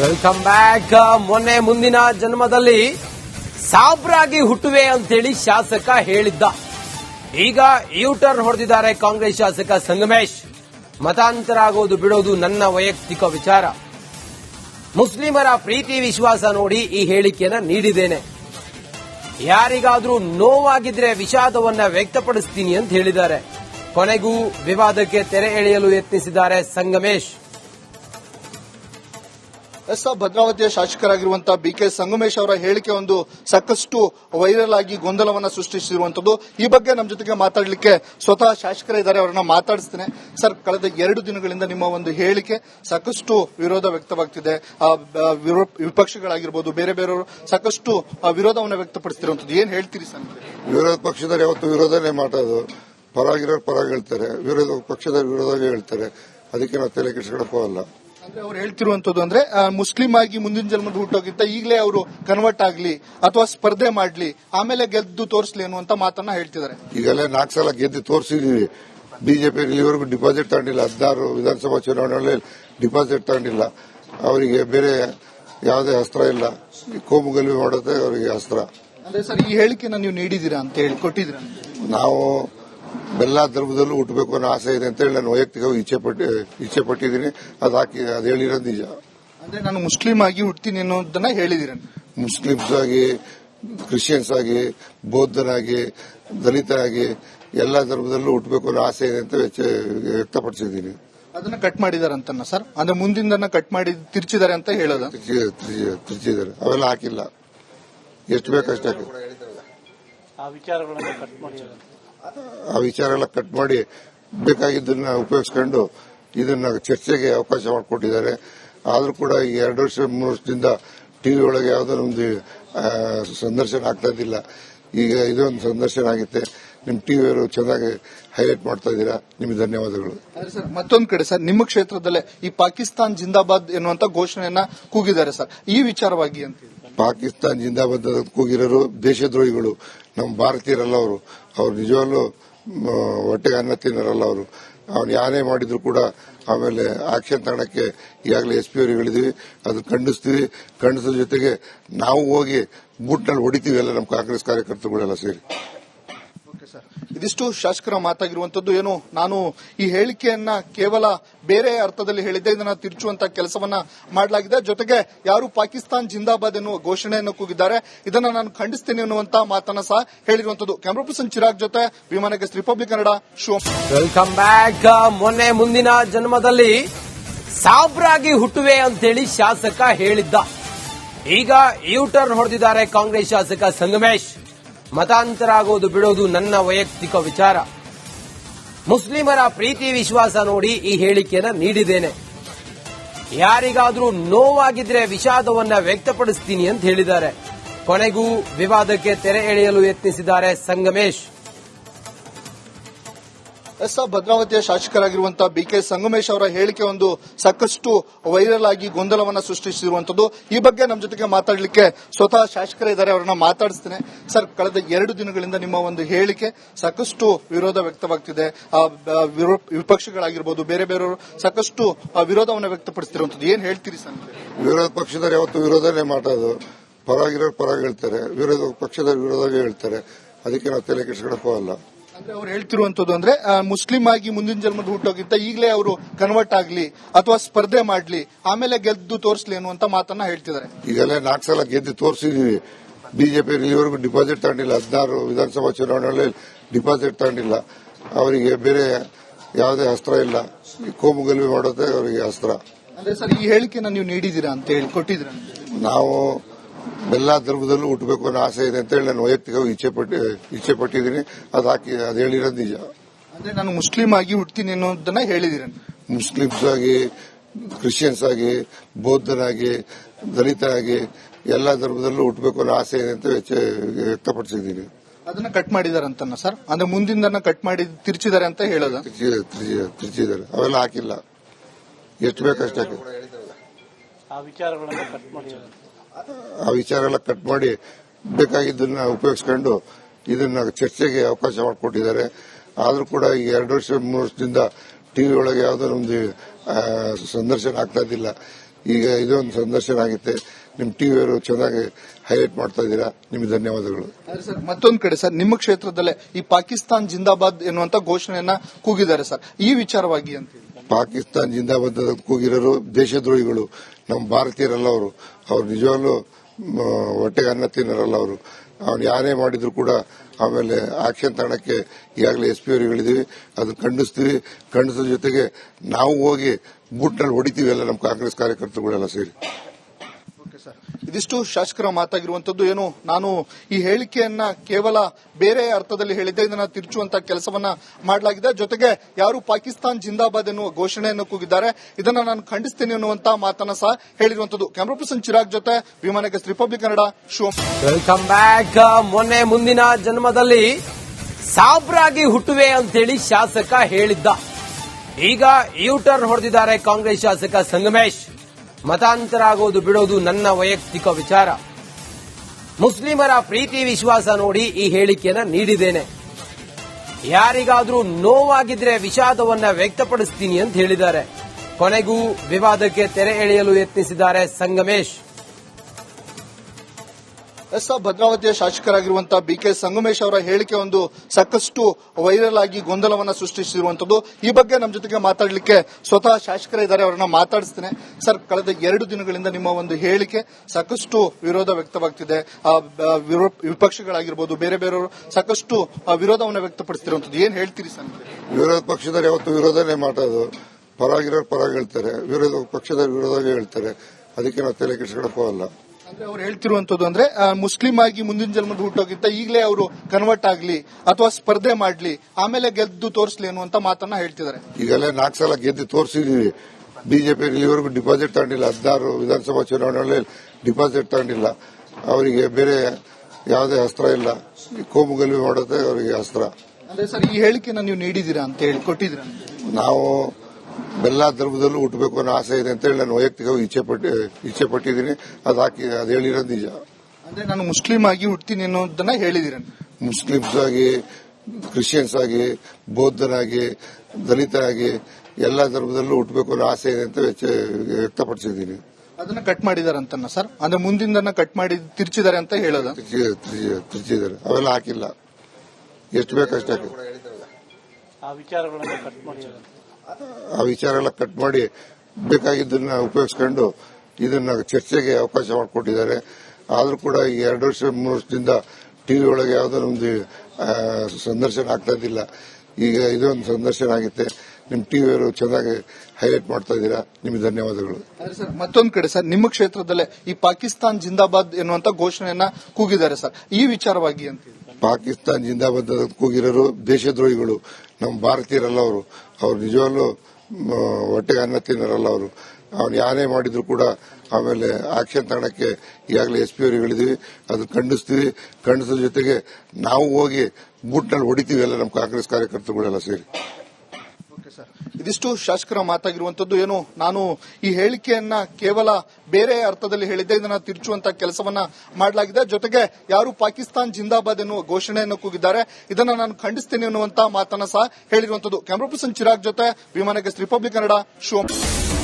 Welcome back ಮೊನ್ನೆ ಮುಂದಿನ ಜನ್ಮದಲ್ಲಿ ಸಾಬ್ರಾಗಿ ಹುಟ್ಟುವೆ ಅಂತೇಳಿ ಶಾಸಕ ಹೇಳಿದ್ದ. ಈಗ ಯೂಟರ್ನ್ ಹೊಡೆದಿದ್ದಾರೆ ಕಾಂಗ್ರೆಸ್ ಶಾಸಕ ಸಂಗಮೇಶ್. ಮತಾಂತರ ಆಗೋದು ಬಿಡೋದು ನನ್ನ ವೈಯಕ್ತಿಕ ವಿಚಾರ. ಮುಸ್ಲಿಮರ ಪ್ರೀತಿ ವಿಶ್ವಾಸ ನೋಡಿ ಈ ಹೇಳಿಕೆಯನ್ನು ನೀಡಿದ್ದೇನೆ. ಯಾರಿಗಾದ್ರೂ ನೋವಾಗಿದ್ರೆ ವಿಷಾದವನ್ನ ವ್ಯಕ್ತಪಡಿಸ್ತೀನಿ ಅಂತ ಹೇಳಿದ್ದಾರೆ. ಕೊನೆಗೂ ವಿವಾದಕ್ಕೆ ತೆರೆ ಎಳೆಯಲು ಯತ್ನಿಸಿದ್ದಾರೆ ಸಂಗಮೇಶ್. ಎಸ್ ಭದ್ರಾವತಿಯ ಶಾಸಕರಾಗಿರುವಂತಹ ಬಿ ಕೆ ಸಂಗಮೇಶ್ ಅವರ ಹೇಳಿಕೆ ಒಂದು ಸಾಕಷ್ಟು ವೈರಲ್ ಆಗಿ ಗೊಂದಲವನ್ನ ಸೃಷ್ಟಿಸಿರುವಂತದ್ದು. ಈ ಬಗ್ಗೆ ನಮ್ಮ ಜೊತೆಗೆ ಮಾತಾಡಲಿಕ್ಕೆ ಸ್ವತಃ ಶಾಸಕರಿದ್ದಾರೆ ಅವರನ್ನ ಮಾತಾಡಿಸ್ತೇನೆ. ಸರ್, ಕಳೆದ ಎರಡು ದಿನಗಳಿಂದ ನಿಮ್ಮ ಒಂದು ಹೇಳಿಕೆ ಸಾಕಷ್ಟು ವಿರೋಧ ವ್ಯಕ್ತವಾಗ್ತಿದೆ. ವಿಪಕ್ಷಗಳಾಗಿರ್ಬೋದು, ಬೇರೆ ಬೇರೆಯವರು ಸಾಕಷ್ಟು ವಿರೋಧವನ್ನು ವ್ಯಕ್ತಪಡಿಸ್ತಿರುವಂತದ್ದು. ಏನ್ ಹೇಳ್ತೀರಿ ಸರ್? ವಿರೋಧ ಪಕ್ಷದವ್ರು ಯಾವತ್ತು ವಿರೋಧನೇ ಮಾಡೋದು ಪರವಾಗಿರೋರು ಪರವಾಗಿ ಹೇಳ್ತಾರೆ, ವಿರೋಧ ಪಕ್ಷದ ವಿರೋಧ ಹೇಳ್ತಾರೆ. ಅದಕ್ಕೆ ನಾವು ತಲೆ ಕೆಡಿಸ್ಕೊಳಕ್ಕೂ ಹೋಗಲ್ಲ. ಅಂದ್ರೆ ಅವ್ರು ಹೇಳ್ತಿರುವಂತದ್ದು ಅಂದ್ರೆ ಮುಸ್ಲಿಂ ಆಗಿ ಮುಂದಿನ ಜನ್ಮದ ಹುಟ್ಟೋಗಿಂತ ಈಗಲೇ ಅವರು ಕನ್ವರ್ಟ್ ಆಗ್ಲಿ ಅಥವಾ ಸ್ಪರ್ಧೆ ಮಾಡ್ಲಿ ಆಮೇಲೆ ಗೆದ್ದು ತೋರಿಸ್ಲಿ ಅನ್ನುವಂತ ಮಾತನ್ನ ಹೇಳ್ತಿದ್ದಾರೆ. ಈಗಲೇ ನಾಲ್ಕು ಸಲ ಗೆದ್ದು ತೋರಿಸಿದೀವಿ. ಬಿಜೆಪಿ ಇಲ್ಲಿವರೆಗೂ ಡಿಪಾಸಿಟ್ ತಗೊಂಡಿಲ್ಲ. ಹದಿನಾರು ವಿಧಾನಸಭಾ ಚುನಾವಣೆಯಲ್ಲಿ ಡಿಪಾಸಿಟ್ ತಗೊಂಡಿಲ್ಲ. ಅವರಿಗೆ ಬೇರೆ ಯಾವುದೇ ಅಸ್ತ್ರ ಇಲ್ಲ. ಕೋಮು ಗಲಭೆ ಮಾಡೋದೇ ಅವರಿಗೆ ಅಸ್ತ್ರ. ಅಂದ್ರೆ ಸರ್ ಈ ಹೇಳಿಕೆನ ನೀವು ನೀಡಿದೀರಾ ಅಂತ ಹೇಳಿ ಕೊಟ್ಟಿದ್ದೀರಾ? ನಾವು ಬೆಲ್ಲ ಧರ್ಮದಲ್ಲೂ ಹುಟ್ಟಬೇಕು ಅನ್ನೋ ಆಸೆ ಇದೆ ಅಂತ ಹೇಳಿ ನಾನು ವೈಯಕ್ತಿಕವಾಗಿ ಇಚ್ಛೆ ಪಟ್ಟು ಇಚ್ಛೆ ಪಟ್ಟಿದ್ದೀನಿ. ಅದು ಹಾಕಿ ಅದು ಹೇಳಿರೋದು ನಿಜ. ಅಂದ್ರೆ ನಾನು ಮುಸ್ಲಿಂ ಆಗಿ ಹುಡ್ತೀನಿ ಅನ್ನೋದನ್ನ ಹೇಳಿದಿರನ್? ಮುಸ್ಲಿಮ್ಸ್ ಆಗಿ ಕ್ರಿಶ್ಚಿಯನ್ಸ್ ಆಗಿ ಬೌದ್ಧರಾಗಿ ದಲಿತರಾಗಿ ಎಲ್ಲ ಧರ್ಮದಲ್ಲೂ ಹುಟ್ಟಬೇಕು ಅನ್ನೋ ಆಸೆ ಇದೆ ಅಂತ ವ್ಯಕ್ತಪಡಿಸಿದ್ದೀನಿ. ಅದನ್ನ ಕಟ್ ಮಾಡಿದಾರಂತನ್ನ ಸರ್? ಅಂದ್ರೆ ಮುಂದಿನ ಕಟ್ ಮಾಡಿ ತಿರ್ಚಿದ್ದಾರೆ ಅಂತ ಹೇಳೋದ? ತಿರ್ಚಿ- ತಿರ್ಚಿ- ತಿರ್ಚಿದ್ದಾರೆ. ಅವೆಲ್ಲ ಹಾಕಿಲ್ಲ. ಎಷ್ಟು ಬೇಕಷ್ಟು ಆ ವಿಚಾರಗಳನ್ನು ಕಟ್ ಮಾಡಿ ಆ ವಿಚಾರ ಎಲ್ಲ ಕಟ್ ಮಾಡಿ ಬೇಕಾಗಿದ್ದನ್ನ ಉಪಯೋಗಿಸ್ಕೊಂಡು ಇದನ್ನ ಚರ್ಚೆಗೆ ಅವಕಾಶ ಮಾಡಿಕೊಟ್ಟಿದ್ದಾರೆ. ಆದರೂ ಕೂಡ ಈ ಎರಡು ವರ್ಷ ಮೂರು ವರ್ಷದಿಂದ ಟಿವಿ ಒಳಗೆ ಯಾವುದೋ ನಮ್ದು ಸಂದರ್ಶನ ಆಗ್ತಾ ಇದ್ದಿಲ್ಲ. ಈಗ ಇದೊಂದು ಸಂದರ್ಶನ ಆಗುತ್ತೆ. ನಿಮ್ ಟಿವಿಯವರು ಚೆನ್ನಾಗಿ ಹೈಲೈಟ್ ಮಾಡ್ತಾ ಇದ್ದೀರಾ. ನಿಮಗೆ ಧನ್ಯವಾದಗಳು. ಸರ್ ಮತ್ತೊಂದು ಕಡೆ ಸರ್ ನಿಮ್ಮ ಕ್ಷೇತ್ರದಲ್ಲೇ ಈ ಪಾಕಿಸ್ತಾನ್ ಜಿಂದಾಬಾದ್ ಎನ್ನುವಂತ ಘೋಷಣೆಯನ್ನ ಕೂಗಿದ್ದಾರೆ ಸರ್. ಈ ವಿಚಾರವಾಗಿ ಅಂತ ಪಾಕಿಸ್ತಾನ್ ಜಿಂದಾಬಾದ್ ಕೂಗಿರೋರು ದೇಶದ್ರೋಹಿಗಳು. ನಮ್ಮ ಭಾರತೀಯರಲ್ಲ ಅವರು, ಅವ್ರು ನಿಜವಾಗ್ಲೂ ಹೊಟ್ಟೆಗೆ ಅನ್ನ ತಿನ್ನರಲ್ಲ ಅವರು. ಅವ್ನು ಯಾರೇ ಮಾಡಿದ್ರು ಕೂಡ ಆಮೇಲೆ ಆಕ್ಷನ್ ತಗೊಳಕ್ಕೆ ಈಗಾಗಲೇ ಎಸ್ ಪಿ ಅವ್ರಿಗೆ ಹೇಳಿದ್ವಿ ಅದು ಖಂಡಿಸ್ತೀವಿ. ಖಂಡಿಸೋದ್ರ ಜೊತೆಗೆ ನಾವು ಹೋಗಿ ಬೂಟ್ನಲ್ಲಿ ಹೊಡಿತೀವಿ ಎಲ್ಲ ನಮ್ಮ ಕಾಂಗ್ರೆಸ್ ಕಾರ್ಯಕರ್ತರುಗಳೆಲ್ಲ ಸರ್. ಇದಿಷ್ಟು ಶಾಸಕರ ಮಾತಾಗಿರುವಂತದ್ದು ಏನು? ನಾನು ಈ ಹೇಳಿಕೆಯನ್ನ ಕೇವಲ ಬೇರೆ ಅರ್ಥದಲ್ಲಿ ಹೇಳಿದ್ದೆ ಇದನ್ನ ತಿರುಚುವಂತ ಕೆಲಸವನ್ನ ಮಾಡಲಾಗಿದೆ. ಜೊತೆಗೆ ಯಾರು ಪಾಕಿಸ್ತಾನ್ ಜಿಂದಾಬಾದ್ ಎನ್ನುವ ಘೋಷಣೆಯನ್ನು ಕೂಗಿದ್ದಾರೆ. ಇದನ್ನ ನಾನು ಖಂಡಿಸ್ತೇನೆ ಅನ್ನುವಂತ ಮಾತನ್ನ ಸಹ ಹೇಳಿರುವಂತದ್ದು ಕ್ಯಾಮ್ರಾ ಪರ್ಸನ್ ಚಿರಾಗ್ ಜೊತೆ ವಿಮಾನ guest Republic Kannada show. Welcome back ಮೊನ್ನೆ ಮುಂದಿನ ಜನ್ಮದಲ್ಲಿ ಸಾಬ್ರಾಗಿ ಹುಟ್ಟುವೆ ಅಂತೇಳಿ ಶಾಸಕ ಹೇಳಿದ್ದ. ಈಗ ಯೂಟರ್ನ್ ಹೊಡೆದಿದ್ದಾರೆ ಕಾಂಗ್ರೆಸ್ ಶಾಸಕ ಸಂಗಮೇಶ್. ಮತಾಂತರ ಆಗೋದು ಬಿಡೋದು ನನ್ನ ವೈಯಕ್ತಿಕ ವಿಚಾರ. ಮುಸ್ಲಿಮರ ಪ್ರೀತಿ ವಿಶ್ವಾಸ ನೋಡಿ ಈ ಹೇಳಿಕೆಯನ್ನು ನೀಡಿದ್ದೇನೆ. ಯಾರಿಗಾದರೂ ನೋವಾಗಿದ್ರೆ ವಿಷಾದವನ್ನ ವ್ಯಕ್ತಪಡಿಸ್ತೀನಿ ಅಂತ ಹೇಳಿದ್ದಾರೆ. ಕೊನೆಗೂ ವಿವಾದಕ್ಕೆ ತೆರೆ ಎಳೆಯಲು ಯತ್ನಿಸಿದ್ದಾರೆ ಸಂಗಮೇಶ್. ಎಸ್ ಭದ್ರಾವತಿಯ ಶಾಸಕರಾಗಿರುವಂತಹ ಬಿ ಕೆ ಸಂಗಮೇಶ್ ಅವರ ಹೇಳಿಕೆ ಒಂದು ಸಾಕಷ್ಟು ವೈರಲ್ ಆಗಿ ಗೊಂದಲವನ್ನ ಸೃಷ್ಟಿಸಿರುವಂತದ್ದು. ಈ ಬಗ್ಗೆ ನಮ್ಮ ಜೊತೆಗೆ ಮಾತಾಡಲಿಕ್ಕೆ ಸ್ವತಃ ಶಾಸಕರಿದ್ದಾರೆ ಅವರನ್ನ ಮಾತಾಡಿಸ್ತೇನೆ. ಸರ್, ಕಳೆದ ಎರಡು ದಿನಗಳಿಂದ ನಿಮ್ಮ ಒಂದು ಹೇಳಿಕೆ ಸಾಕಷ್ಟು ವಿರೋಧ ವ್ಯಕ್ತವಾಗ್ತಿದೆ. ವಿಪಕ್ಷಗಳಾಗಿರ್ಬೋದು, ಬೇರೆ ಬೇರೆಯವರು ಸಾಕಷ್ಟು ವಿರೋಧವನ್ನು ವ್ಯಕ್ತಪಡಿಸ್ತಿರುವಂತದ್ದು. ಏನ್ ಹೇಳ್ತೀರಿ ಸರ್? ವಿರೋಧ ಪಕ್ಷದವರು ಯಾವತ್ತು ವಿರೋಧನೇ ಮಾಡೋದು ಪರವಾಗಿರೋರು ಪರವಾಗಿ ಹೇಳ್ತಾರೆ. ವಿರೋಧ ಪಕ್ಷದ ವಿರೋಧ ಹೇಳ್ತಾರೆ. ಅದಕ್ಕೆ ನಾವು ತಲೆ ಕೆಡಿಸ್ಕೊಳಕ್ಕೂ ಹೋಗಲ್ಲ ಅಂದ್ರೆ ಅವ್ರು ಹೇಳ್ತಿರುವಂತದ್ದು ಅಂದ್ರೆ ಮುಸ್ಲಿಂ ಆಗಿ ಮುಂದಿನ ಜನ್ಮದ ಹುಟ್ಟೋಗಿಂತ ಈಗಲೇ ಅವರು ಕನ್ವರ್ಟ್ ಆಗ್ಲಿ ಅಥವಾ ಸ್ಪರ್ಧೆ ಮಾಡ್ಲಿ ಆಮೇಲೆ ಗೆದ್ದು ತೋರಿಸ್ಲಿ ಅನ್ನುವಂತ ಮಾತನ್ನ ಹೇಳ್ತಿದ್ದಾರೆ. ಈಗಲೇ ನಾಲ್ಕು ಸಲ ಗೆದ್ದು ತೋರಿಸಿದೀವಿ. ಬಿಜೆಪಿ ಇಲ್ಲಿವರೆಗೂ ಡಿಪಾಸಿಟ್ ತಗೊಂಡಿಲ್ಲ. ಹದಿನಾರು ವಿಧಾನಸಭಾ ಚುನಾವಣೆಯಲ್ಲಿ ಡಿಪಾಸಿಟ್ ತಗೊಂಡಿಲ್ಲ. ಅವರಿಗೆ ಬೇರೆ ಯಾವುದೇ ಅಸ್ತ್ರ ಇಲ್ಲ. ಈ ಕೋಮು ಗಲಭೆ ಮಾಡೋದೇ ಅವರಿಗೆ ಅಸ್ತ್ರ. ಅಂದ್ರೆ ಸರ್ ಈ ಹೇಳಿಕೆನ ನೀವು ನೀಡಿದೀರಾ ಅಂತ ಹೇಳಿ ಕೊಟ್ಟಿದ್ದೀರಾ ನಾವು ಎಲ್ಲ ಧರ್ಮದಲ್ಲೂ ಹುಟ್ಟಬೇಕು ಅನ್ನೋ ಆಸೆ ಇದೆ ಅಂತ ಹೇಳಿ ನಾನು ವೈಯಕ್ತಿಕವಾಗಿ ಇಚ್ಛೆ ಪಟ್ಟು ಇಚ್ಛೆ ಪಟ್ಟಿದ್ದೀನಿ. ಅದು ಹಾಕಿ ಅದು ಹೇಳಿರೋದು ನಿಜ. ಅಂದ್ರೆ ನಾನು ಮುಸ್ಲಿಂ ಆಗಿ ಹುಡ್ತೀನಿ ಅನ್ನೋದನ್ನ ಹೇಳಿದಿರ? ಮುಸ್ಲಿಮ್ಸ್ ಆಗಿ ಕ್ರಿಶ್ಚಿಯನ್ಸ್ ಆಗಿ ಬೌದ್ಧರಾಗಿ ದಲಿತರಾಗಿ ಎಲ್ಲ ಧರ್ಮದಲ್ಲೂ ಹುಟ್ಟಬೇಕು ಅನ್ನೋ ಆಸೆ ಇದೆ ಅಂತ ವ್ಯಕ್ತಪಡಿಸಿದ್ದೀನಿ. ಅದನ್ನ ಕಟ್ ಮಾಡಿದಾರಂತನ ಸರ್? ಅಂದ್ರೆ ಮುಂದಿನ ಕಟ್ ಮಾಡಿ ತಿರ್ಚಿದಾರೆ ಅಂತ ಹೇಳೋದು? ತಿರ್ಚಿ- ತಿರ್ಚಿ- ತಿರ್ಚಿದ್ದಾರೆ ಅವೆಲ್ಲ ಹಾಕಿಲ್ಲ. ಎಷ್ಟು ಬೇಕಷ್ಟು ಆ ವಿಚಾರಗಳನ್ನು ಕಟ್ ಮಾಡಿ. ಆ ವಿಚಾರ ಎಲ್ಲ ಕಟ್ ಮಾಡಿ ಬೇಕಾಗಿದ್ದನ್ನ ಉಪಯೋಗಿಸ್ಕೊಂಡು ಇದನ್ನ ಚರ್ಚೆಗೆ ಅವಕಾಶ ಮಾಡಿಕೊಟ್ಟಿದ್ದಾರೆ. ಆದ್ರೂ ಕೂಡ ಈ ಎರಡು ವರ್ಷ ಮೂರು ವರ್ಷದಿಂದ ಟಿವಿ ಒಳಗೆ ಯಾವುದೋ ಒಂದು ಸಂದರ್ಶನ ಆಗ್ತಾ ಇದ್ದಿಲ್ಲ. ಈಗ ಇದೊಂದು ಸಂದರ್ಶನ ಆಗುತ್ತೆ. ನಿಮ್ ಟಿವಿಯವರು ಚೆನ್ನಾಗಿ ಹೈಲೈಟ್ ಮಾಡ್ತಾ ಇದ್ದೀರಾ? ನಿಮಗೆ ಧನ್ಯವಾದಗಳು. ಸರ್ ಮತ್ತೊಂದು ಕಡೆ ಸರ್ ನಿಮ್ಮ ಕ್ಷೇತ್ರದಲ್ಲೇ ಈ ಪಾಕಿಸ್ತಾನ್ ಜಿಂದಾಬಾದ್ ಎನ್ನುವಂತ ಘೋಷಣೆಯನ್ನ ಕೂಗಿದ್ದಾರೆ ಸರ್. ಈ ವಿಚಾರವಾಗಿ ಅಂತ ಪಾಕಿಸ್ತಾನ್ ಜಿಂದಾಬಾದ್ ಕೂಗಿರೋರು ದೇಶದ್ರೋಹಿಗಳು. ನಮ್ಮ ಭಾರತೀಯರಲ್ಲ ಅವರು ಅವ್ರು ನಿಜವಾಗ್ಲೂ ಹೊಟ್ಟೆಗೆ ಅನ್ನ ತಿನ್ನರಲ್ಲ ಅವರು. ಅವ್ನು ಯಾರೇ ಮಾಡಿದ್ರು ಕೂಡ ಆಮೇಲೆ ಆಕ್ಷನ್ ತಾಣಕ್ಕೆ ಈಗಾಗಲೇ ಎಸ್ ಪಿ ಅವರಿಗೆ ಹೇಳಿದೀವಿ ಅದನ್ನು ಖಂಡಿಸ್ತೀವಿ. ಖಂಡಿಸೋದ್ರ ಜೊತೆಗೆ ನಾವು ಹೋಗಿ ಬೂಟ್ನಲ್ಲಿ ಹೊಡಿತೀವಿ ಎಲ್ಲ ನಮ್ಮ ಕಾಂಗ್ರೆಸ್ ಕಾರ್ಯಕರ್ತರುಗಳೆಲ್ಲ ಸರ್. ಇದಿಷ್ಟು ಶಾಸಕರ ಮಾತಾಗಿರುವಂತದ್ದು ಏನು? ನಾನು ಈ ಹೇಳಿಕೆಯನ್ನ ಕೇವಲ ಬೇರೆ ಅರ್ಥದಲ್ಲಿ ಹೇಳಿದ್ದೆ. ಇದನ್ನ ತಿರುಚುವಂತ ಕೆಲಸವನ್ನ ಮಾಡಲಾಗಿದೆ. ಜೊತೆಗೆ ಯಾರು ಪಾಕಿಸ್ತಾನ್ ಜಿಂದಾಬಾದ್ ಎನ್ನುವ ಘೋಷಣೆಯನ್ನು ಕೂಗಿದ್ದಾರೆ. ಇದನ್ನ ನಾನು ಖಂಡಿಸ್ತೇನೆ ಅನ್ನುವಂತ ಮಾತನ್ನ ಸಹ ಹೇಳಿರುವಂತದ್ದು ಕ್ಯಾಮರಾ ಪರ್ಸನ್ ಚಿರಾಗ್ ಜೊತೆ ವಿಮಾನಕ್ಕೆ ರಿಪಬ್ಲಿಕ್ ಕನ್ನಡ ವೆಲ್ಕಮ್ ಬ್ಯಾಕ್ ಮೊನ್ನೆ ಮುಂದಿನ ಜನ್ಮದಲ್ಲಿ ಸಾಬ್ರಾಗಿ ಹುಟ್ಟುವೆ ಅಂತೇಳಿ ಶಾಸಕ ಹೇಳಿದ್ದ. ಈಗ ಯೂಟರ್ನ್ ಹೊಡೆದಿದ್ದಾರೆ ಕಾಂಗ್ರೆಸ್ ಶಾಸಕ ಸಂಗಮೇಶ್. ಮತಾಂತರ ಆಗೋದು ಬಿಡೋದು ನನ್ನ ವೈಯಕ್ತಿಕ ವಿಚಾರ. ಮುಸ್ಲಿಮರ ಪ್ರೀತಿ ವಿಶ್ವಾಸ ನೋಡಿ ಈ ಹೇಳಿಕೆಯನ್ನು ನೀಡಿದ್ದೇನೆ. ಯಾರಿಗಾದರೂ ನೋವಾಗಿದ್ರೆ ವಿಷಾದವನ್ನ ವ್ಯಕ್ತಪಡಿಸ್ತೀನಿ ಅಂತ ಹೇಳಿದ್ದಾರೆ. ಕೊನೆಗೂ ವಿವಾದಕ್ಕೆ ತೆರೆ ಎಳೆಯಲು ಯತ್ನಿಸಿದ್ದಾರೆ ಸಂಗಮೇಶ್. ಎಸ್ ಭದ್ರಾವತಿಯ ಶಾಸಕರಾಗಿರುವಂತಹ ಬಿ ಕೆ ಸಂಗಮೇಶ್ ಅವರ ಹೇಳಿಕೆ ಒಂದು ಸಾಕಷ್ಟು ವೈರಲ್ ಆಗಿ ಗೊಂದಲವನ್ನ ಸೃಷ್ಟಿಸಿರುವಂತದ್ದು. ಈ ಬಗ್ಗೆ ನಮ್ಮ ಜೊತೆಗೆ ಮಾತಾಡಲಿಕ್ಕೆ ಸ್ವತಃ ಶಾಸಕರಿದ್ದಾರೆ, ಅವರನ್ನ ಮಾತಾಡಿಸ್ತೇನೆ. ಸರ್, ಕಳೆದ ಎರಡು ದಿನಗಳಿಂದ ನಿಮ್ಮ ಒಂದು ಹೇಳಿಕೆ ಸಾಕಷ್ಟು ವಿರೋಧ ವ್ಯಕ್ತವಾಗ್ತಿದೆ. ವಿಪಕ್ಷಗಳಾಗಿರ್ಬೋದು, ಬೇರೆ ಬೇರೆಯವರು ಸಾಕಷ್ಟು ವಿರೋಧವನ್ನು ವ್ಯಕ್ತಪಡಿಸ್ತಿರುವಂತದ್ದು. ಏನ್ ಹೇಳ್ತೀರಿ ಸರ್? ವಿರೋಧ ಪಕ್ಷದವ್ರು ಯಾವತ್ತು ವಿರೋಧನೇ ಮಾಡೋದು ಪರವಾಗಿರೋರು ಪರವಾಗಿ ಹೇಳ್ತಾರೆ. ವಿರೋಧ ಪಕ್ಷದವರು ವಿರೋಧ ಹೇಳ್ತಾರೆ. ಅದಕ್ಕೆ ನಾವು ತಲೆ ಕೆಡಿಸ್ಕೊಳಕ್ಕೂ ಅವ್ರು ಹೇಳ್ತಿರುವಂತದ್ದು ಅಂದ್ರೆ ಮುಸ್ಲಿಂ ಆಗಿ ಮುಂದಿನ ಜನ್ಮದ ಹುಟ್ಟೋಗಿಂತ ಈಗಲೇ ಅವರು ಕನ್ವರ್ಟ್ ಆಗ್ಲಿ ಅಥವಾ ಸ್ಪರ್ಧೆ ಮಾಡ್ಲಿ ಆಮೇಲೆ ಗೆದ್ದು ತೋರಿಸ್ಲಿ ಅನ್ನುವಂತ ಮಾತನ್ನ ಹೇಳ್ತಿದ್ದಾರೆ. ಈಗಲೇ ನಾಲ್ಕು ಸಲ ಗೆದ್ದು ತೋರಿಸಿದೀವಿ ಬಿಜೆಪಿ ಇಲ್ಲಿವರೆಗೂ ಡಿಪಾಸಿಟ್ ತಗೊಂಡಿಲ್ಲ. ಹದಿನಾರು ವಿಧಾನಸಭಾ ಚುನಾವಣೆಯಲ್ಲಿ ಡಿಪಾಸಿಟ್ ತಗೊಂಡಿಲ್ಲ. ಅವರಿಗೆ ಬೇರೆ ಯಾವುದೇ ಅಸ್ತ್ರ ಇಲ್ಲ. ಈ ಕೋಮು ಗಲಭೆ ಮಾಡೋದೇ ಅವರಿಗೆ ಅಸ್ತ್ರ. ಅಂದ್ರೆ ಸರ್ ಈ ಹೇಳಿಕೆನ ನೀವು ನೀಡಿದೀರಾ ಅಂತ ಹೇಳಿ ಕೊಟ್ಟಿದ್ದೀರಾ ನಾವು ಎಲ್ಲ ಧರ್ಮದಲ್ಲೂ ಹುಟ್ಟಬೇಕು ಅನ್ನೋ ಆಸೆ ಇದೆ ಅಂತೇಳಿ ನಾನು ವೈಯಕ್ತಿಕವಾಗಿ ಇಚ್ಛೆ ಪಟ್ಟು ಇಚ್ಛೆ ಪಟ್ಟಿದ್ದೀನಿ. ಅದು ಹಾಕಿ ಅದು ಹೇಳಿರೋದು ನಿಜ. ಅಂದ್ರೆ ನಾನು ಮುಸ್ಲಿಂ ಆಗಿ ಹುಡ್ತೀನಿ ಅನ್ನೋದನ್ನ ಹೇಳಿದಿರ? ಮುಸ್ಲಿಮ್ಸ್ ಆಗಿ ಕ್ರಿಶ್ಚಿಯನ್ಸ್ ಆಗಿ ಬೌದ್ಧರಾಗಿ ದಲಿತರಾಗಿ ಎಲ್ಲ ಧರ್ಮದಲ್ಲೂ ಹುಟ್ಟಬೇಕು ಅನ್ನೋ ಆಸೆ ಇದೆ ಅಂತ ವ್ಯಕ್ತಪಡಿಸಿದ್ದೀನಿ. ಅದನ್ನ ಕಟ್ ಮಾಡಿದಾರಂತನ್ನ ಸರ್? ಅಂದ್ರೆ ಮುಂದಿನ ಕಟ್ ಮಾಡಿ ತಿರ್ಚಿದ್ದಾರೆ ಅಂತ ಹೇಳೋದು? ತಿರ್ಚಿ- ತಿರ್ಚಿ- ತಿರ್ಚಿದ್ದಾರೆ ಅವೆಲ್ಲ ಹಾಕಿಲ್ಲ. ಎಷ್ಟು ಬೇಕಷ್ಟು ಹಾಕಿ. ಆ ವಿಚಾರಗಳನ್ನು ಕಟ್ ಮಾಡಿದ್ದಾರೆ ಆ ವಿಚಾರ ಎಲ್ಲ ಕಟ್ ಮಾಡಿ ಬೇಕಾಗಿದ್ದನ್ನ ಉಪಯೋಗಿಸ್ಕೊಂಡು ಇದನ್ನ ಚರ್ಚೆಗೆ ಅವಕಾಶ ಮಾಡಿಕೊಟ್ಟಿದ್ದಾರೆ. ಆದರೂ ಕೂಡ ಈ ಎರಡು ವರ್ಷ ಮೂರು ವರ್ಷದಿಂದ ಟಿವಿ ಒಳಗೆ ಯಾವುದೋ ಒಂದು ಸಂದರ್ಶನ ಆಗ್ತಾ ಇದ್ದಿಲ್ಲ. ಈಗ ಇದೊಂದು ಸಂದರ್ಶನ ಆಗಿತ್ತೆ. ನಿಮ್ ಟಿವಿಯವರು ಚೆನ್ನಾಗಿ ಹೈಲೈಟ್ ಮಾಡ್ತಾ ಇದ್ದೀರಾ. ನಿಮಗೆ ಧನ್ಯವಾದಗಳು. ಮತ್ತೊಂದು ಸರ್ ಮತ್ತೊಂದ್ ಕಡೆ ಸರ್ ನಿಮ್ಮ ಕ್ಷೇತ್ರದಲ್ಲೇ ಈ ಪಾಕಿಸ್ತಾನ್ ಜಿಂದಾಬಾದ್ ಎನ್ನುವಂತ ಘೋಷಣೆಯನ್ನ ಕೂಗಿದ್ದಾರೆ ಸರ್. ಈ ವಿಚಾರವಾಗಿ ಅಂತ ಪಾಕಿಸ್ತಾನ್ ಪಾಕಿಸ್ತಾನ ಜಿಂದಾಬಾದ್ ಕೂಗಿರೋರು ದೇಶದ್ರೋಹಿಗಳು. ನಮ್ಮ ಭಾರತೀಯರಲ್ಲ ಅವರು ಅವ್ರು ನಿಜವಾಗ್ಲೂ ಹೊಟ್ಟೆಗೆ ಅನ್ನ ತಿನ್ನರಲ್ಲ ಅವರು. ಅವ್ನು ಯಾರೇ ಮಾಡಿದ್ರು ಕೂಡ ಆಮೇಲೆ ಆಕ್ಷನ್ ತಗೊಳಕ್ಕೆ ಈಗಾಗಲೇ ಎಸ್ ಪಿ ಅವ್ರಿಗೆ ಹೇಳಿದ್ವಿ. ಅದನ್ನ ಖಂಡಿಸ್ತೀವಿ. ಖಂಡಿಸೋದ್ರ ಜೊತೆಗೆ ನಾವು ಹೋಗಿ ಬೂಟ್ನಲ್ಲಿ ಹೊಡಿತೀವಿ ಎಲ್ಲ ನಮ್ಮ ಕಾಂಗ್ರೆಸ್ ಕಾರ್ಯಕರ್ತರುಗಳೆಲ್ಲ ಸರ್. ಇದಿಷ್ಟು ಶಾಸಕರ ಮಾತಾಗಿರುವಂತದ್ದು ಏನು, ನಾನು ಈ ಹೇಳಿಕೆಯನ್ನ ಕೇವಲ ಬೇರೆ ಅರ್ಥದಲ್ಲಿ ಹೇಳಿದ್ದೆ, ಇದನ್ನ ತಿರುಚುವಂತ ಕೆಲಸವನ್ನ ಮಾಡಲಾಗಿದೆ. ಜೊತೆಗೆ ಯಾರು ಪಾಕಿಸ್ತಾನ್ ಜಿಂದಾಬಾದ್ ಎನ್ನುವ ಘೋಷಣೆಯನ್ನು ಕೂಗಿದ್ದಾರೆ, ಇದನ್ನ ನಾನು ಖಂಡಿಸ್ತೇನೆ ಎನ್ನುವಂತಹ ಮಾತನ್ನ ಸಹ ಹೇಳಿರುವಂತದ್ದು ಕ್ಯಾಮ್ರಾ ಪರ್ಸನ್ ಚಿರಾಗ್ ಜೊತೆ ವಿಮಾನಕ್ಕೆ ರಿಪಬ್ಲಿಕ್ ಕನ್ನಡ, ಶಿವಮೊಗ್ಗ.